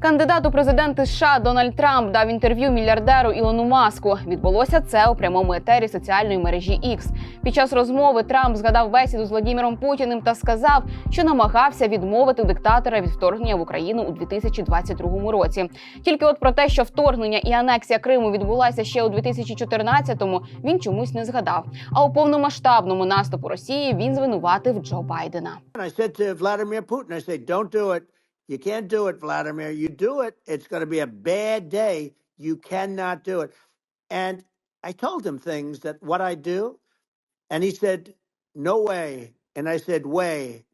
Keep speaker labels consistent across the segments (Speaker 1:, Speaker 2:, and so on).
Speaker 1: Кандидат у президенти США Дональд Трамп дав інтерв'ю мільярдеру Ілону Маску. Відбулося це у прямому етері соціальної мережі X. Під час розмови Трамп згадав бесіду з Владіміром Путіним та сказав, що намагався відмовити диктатора від вторгнення в Україну у 2022 році. Тільки от про те, що вторгнення і анексія Криму відбулася ще у 2014-му, він чомусь не згадав. А у повномасштабному наступу Росії він звинуватив Джо Байдена.
Speaker 2: I said to don't do it. You can't do it, Vladimir. You do it, it's going to be a bad day. You cannot do it. And I told him things that what I do. And he said, no way. And I said, way.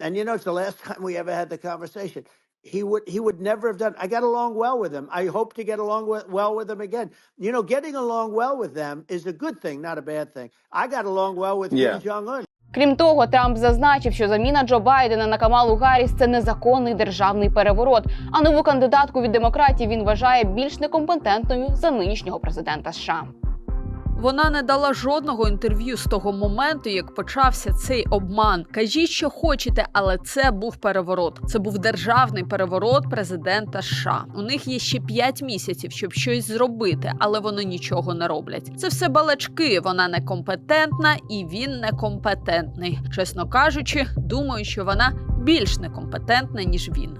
Speaker 2: And you know, it's the last time we ever had the conversation. He would he would never have done. I got along well with him. I hope to get along with, well with him again. You know, getting along well with them is a good thing, not a bad thing. I got along well with
Speaker 3: Yeah.
Speaker 2: Kim Jong Un.
Speaker 1: Крім того, Трамп зазначив, що заміна Джо Байдена на Камалу Гарріс – це незаконний державний переворот. А нову кандидатку від демократів він вважає більш некомпетентною за нинішнього президента США.
Speaker 4: Вона не дала жодного інтерв'ю з того моменту, як почався цей обман. Кажіть, що хочете, але це був переворот. Це був державний переворот президента США. У них є ще 5 місяців, щоб щось зробити, але вони нічого не роблять. Це все балачки. Вона некомпетентна і він некомпетентний. Чесно кажучи, думаю, що вона більш некомпетентна ніж він.